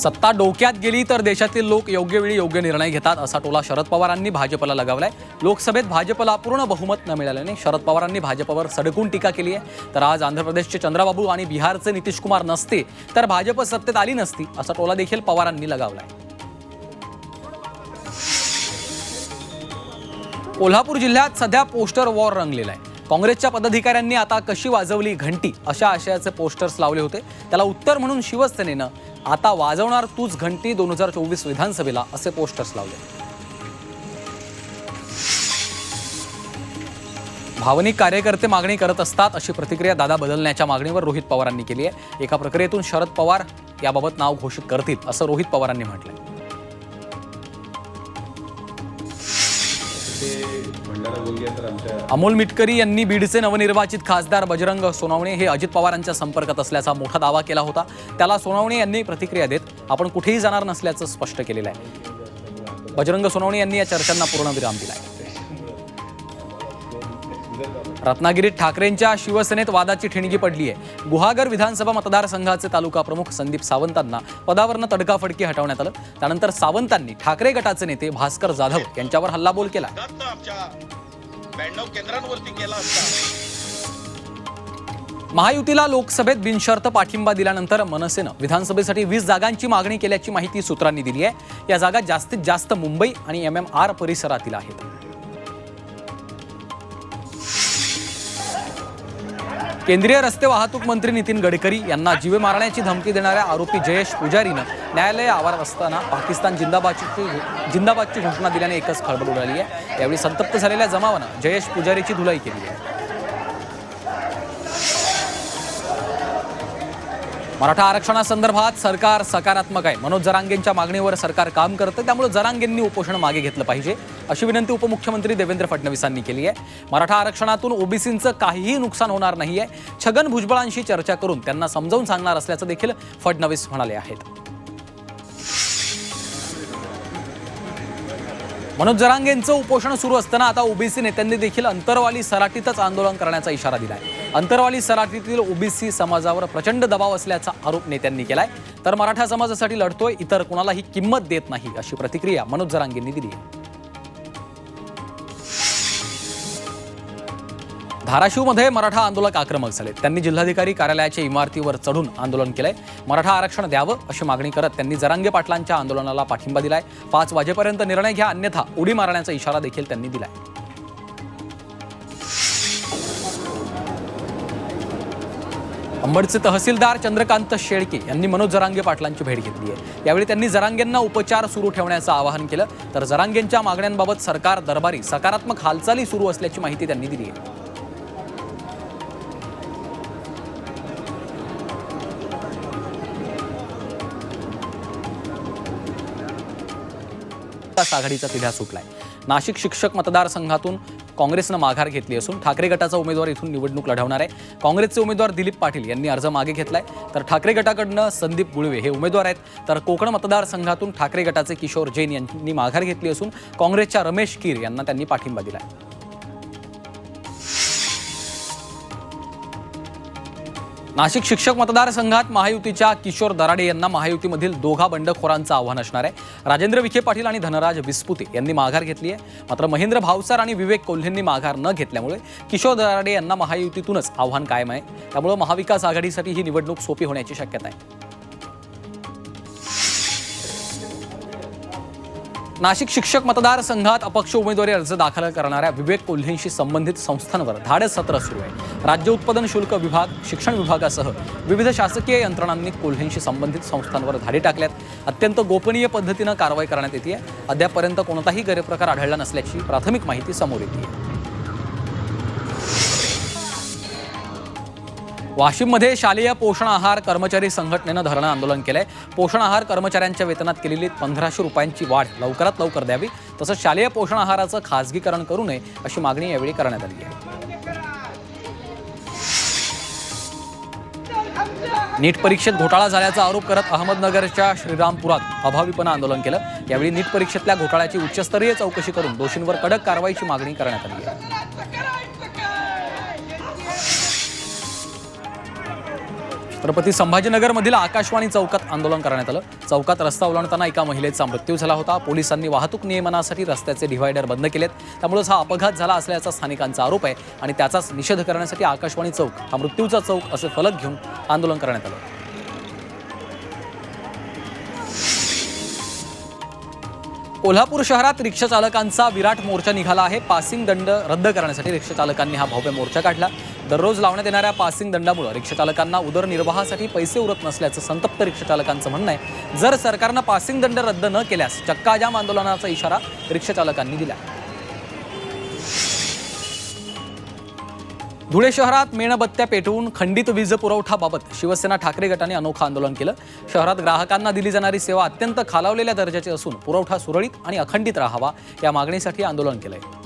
सत्ता डोक्यात गेली तर देशातील लोक योग्य वेळी योग्य निर्णय घेतात असा टोला शरद पवारांनी भाजपला लगावलाय. लोकसभेत भाजपला पूर्ण बहुमत न मिळाल्याने शरद पवारांनी भाजपवर सडकून टीका केली आहे. तर आज आंध्र प्रदेशचे चंद्रबाबू आणि बिहारचे नितीश कुमार नसते तर भाजप सत्तेत आली नसती असा टोला देखील पवारांनी लगावलाय. कोल्हापूर जिल्ह्यात सध्या पोस्टर वॉर रंगलेला आहे काँग्रेसच्या पदाधिकाऱ्यांनी आता कशी वाजवली घंटी अशा आशयाचे पोस्टर्स लावले होते. त्याला उत्तर म्हणून शिवसेनेनं आता वाजवणार तूच घंटी दोन हजार चोवीस विधानसभेला असे पोस्टर्स लावले. भावनिक कार्यकर्ते मागणी करत असतात अशी प्रतिक्रिया दादा बदलण्याच्या मागणीवर रोहित पवारांनी केली आहे. एका प्रक्रियेतून शरद पवार याबाबत नाव घोषित करतील असं रोहित पवारांनी म्हटलंय. अमोल मिटकरी यांनी बीडचे नवनिर्वाचित खासदार बजरंग सोनावणे हे अजित पवारांच्या संपर्कात असल्याचा मोठा दावा केला होता. त्याला सोनावणे यांनी प्रतिक्रिया देत आपण कुठेही जाणार नसल्याचं स्पष्ट केलेलं आहे. बजरंग सोनावणे यांनी या चर्चांना पूर्णविराम दिलाय. रत्नागिरीत ठाकरेंच्या शिवसेनेत वादाची ठिणगी पडली आहे. गुहागर विधानसभा मतदारसंघाचे तालुका प्रमुख संदीप सावंतांना पदावरनं तडकाफडकी हटवण्यात आलं. त्यानंतर सावंतांनी ठाकरे गटाचे नेते भास्कर जाधव यांच्यावर हल्लाबोल केला. महायुतीला लोकसभेत बिनशर्त पाठिंबा दिल्यानंतर मनसेनं विधानसभेसाठी वीस जागांची मागणी केल्याची माहिती सूत्रांनी दिली आहे. या जागा जास्तीत जास्त मुंबई आणि एम एम आर परिसरातील आहेत. केंद्रीय रस्ते वाहतूक मंत्री नितीन गडकरी यांना जीवे मारण्याची धमकी देणाऱ्या आरोपी जयेश पुजारीनं न्यायालय आवारात असताना पाकिस्तान जिंदाबादची जिंदाबादची घोषणा दिल्याने एकच खळबळ उडाली आहे. यावेळी संतप्त झालेल्या जमावानं जयेश पुजारीची धुलाई केली आहे. मराठा आरक्षणासंदर्भात सरकार सकारात्मक आहे. मनोज जरांगेंच्या मागणीवर सरकार काम करतं त्यामुळे जरांगेंनी उपोषण मागे घेतलं पाहिजे. अशी विनंती उपमुख्यमंत्री देवेंद्र फडणवीसांनी केली आहे. मराठा आरक्षणातून ओबीसींचं काहीही नुकसान होणार नाही आहे छगन भुजबळांशी चर्चा करून त्यांना समजावून सांगणार असल्याचं देखील फडणवीस म्हणाले आहेत. मनोज जरांगेंचं उपोषण सुरू असताना आता ओबीसी नेत्यांनी देखील अंतरवाली सराटीतच आंदोलन करण्याचा इशारा दिलाय. अंतरवाली सराटीतील ओबीसी समाजावर प्रचंड दबाव असल्याचा आरोप नेत्यांनी केलाय. तर मराठा समाजासाठी लढतोय इतर कुणालाही किंमत देत नाही अशी प्रतिक्रिया मनोज जरांगेंनी दिली आहे. धाराशिवमध्ये मराठा आंदोलक आक्रमक झाले. त्यांनी जिल्हाधिकारी कार्यालयाच्या इमारतीवर चढून आंदोलन केलंय. मराठा आरक्षण द्यावं अशी मागणी करत त्यांनी जरांगे पाटलांच्या आंदोलनाला पाठिंबा दिलाय. पाच वाजेपर्यंत निर्णय घ्या अन्यथा उडी मारण्याचा इशारा देखील त्यांनी दिलाय. अंबडचे तहसीलदार चंद्रकांत शेळके यांनी मनोज जरांगे पाटलांची भेट घेतली आहे. यावेळी त्यांनी जरांगेंना उपचार सुरू ठेवण्याचं आवाहन केलं. तर जरांगेंच्या मागण्यांबाबत सरकार दरबारी सकारात्मक हालचाली सुरू असल्याची माहिती त्यांनी दिली आहे. महाविकास आघाडीचा तिढा सुटलाय. नाशिक शिक्षक मतदारसंघातून काँग्रेसनं माघार घेतली असून ठाकरे गटाचा उमेदवार इथून निवडणूक लढवणार आहे. काँग्रेसचे उमेदवार दिलीप पाटील यांनी अर्ज मागे घेतलाय. तर ठाकरे गटाकडनं संदीप गुळवे हे उमेदवार आहेत. तर कोकण मतदारसंघातून ठाकरे गटाचे किशोर जैन यांनी माघार घेतली असून काँग्रेसच्या रमेश कीर यांना त्यांनी पाठिंबा दिलाय. नाशिक शिक्षक मतदारसंघात महायुतीच्या किशोर दराडे यांना महायुतीमधील दोघा बंडखोरांचं आव्हान असणार आहे. राजेंद्र विखे पाटील आणि धनराज विस्पुते यांनी माघार घेतली आहे. मात्र महेंद्र भावसार आणि विवेक कोल्हेंनी माघार न घेतल्यामुळे किशोर दराडे यांना महायुतीतूनच आव्हान कायम आहे. त्यामुळे महाविकास आघाडीसाठी ही निवडणूक सोपी होण्याची शक्यता आहे. नाशिक शिक्षक मतदारसंघात अपक्ष उमेदवारी अर्ज दाखल करणाऱ्या विवेक कोल्हेंशी संबंधित संस्थांवर धाडस सत्र सुरू आहे. राज्य उत्पादन शुल्क विभाग शिक्षण विभागासह विविध शासकीय यंत्रणांनी कोल्हेंशी संबंधित संस्थांवर धाडी टाकल्यात. अत्यंत गोपनीय पद्धतीनं कारवाई करण्यात येते अद्यापपर्यंत कोणताही गैरप्रकार आढळला नसल्याची प्राथमिक माहिती समोर येते वाशिममध्ये शालेय पोषण आहार कर्मचारी संघटनेनं धरणं आंदोलन केलंय. पोषण आहार कर्मचाऱ्यांच्या वेतनात केलेली पंधराशे रुपयांची वाढ लवकरात लवकर द्यावी तसंच शालेय पोषण आहाराचं खासगीकरण करू नये अशी मागणी यावेळी करण्यात आली आहे. नीट परीक्षेत घोटाळा झाल्याचा आरोप करत अहमदनगरच्या श्रीरामपुरात अभावीपणा आंदोलन केलं. यावेळी नीट परीक्षेतल्या घोटाळ्याची उच्चस्तरीय चौकशी करून दोषींवर कडक कारवाईची मागणी करण्यात आली आहे. छत्रपती संभाजीनगरमधील आकाशवाणी चौकात आंदोलन करण्यात आलं. चौकात रस्ता ओलांडताना एका महिलेचा मृत्यू झाला होता. पोलिसांनी वाहतूक नियमनासाठी रस्त्याचे डिव्हायडर बंद केलेत. त्यामुळेच हा अपघात झाला असल्याचा स्थानिकांचा आरोप आहे आणि त्याचाच निषेध करण्यासाठी आकाशवाणी चौक हा मृत्यूचा चौक असे फलक घेऊन आंदोलन करण्यात आलं. कोल्हापूर शहरात रिक्षा चालकांचा विराट मोर्चा निघाला आहे. पासिंग दंड रद्द करण्यासाठी रिक्षा चालकांनी हा भव्य मोर्चा काढला. दररोज लावण्यात येणाऱ्या पासिंग दंडामुळे रिक्षाचालकांना उदरनिर्वाहासाठी पैसे उरत नसल्याचं संतप्त रिक्षाचालकांचं म्हणणं आहे. जर सरकारनं पासिंग दंड रद्द न केल्यास चक्काजाम आंदोलनाचा इशारा रिक्षाचालकांनी दिला. धुळे शहरात मेणबत्त्या पेटवून खंडित वीज पुरवठाबाबत शिवसेना ठाकरे गटाने अनोखं आंदोलन केलं. शहरात ग्राहकांना दिली जाणारी सेवा अत्यंत खालावलेल्या दर्जाची असून पुरवठा सुरळीत आणि अखंडित राहावा या मागणीसाठी आंदोलन केलंय.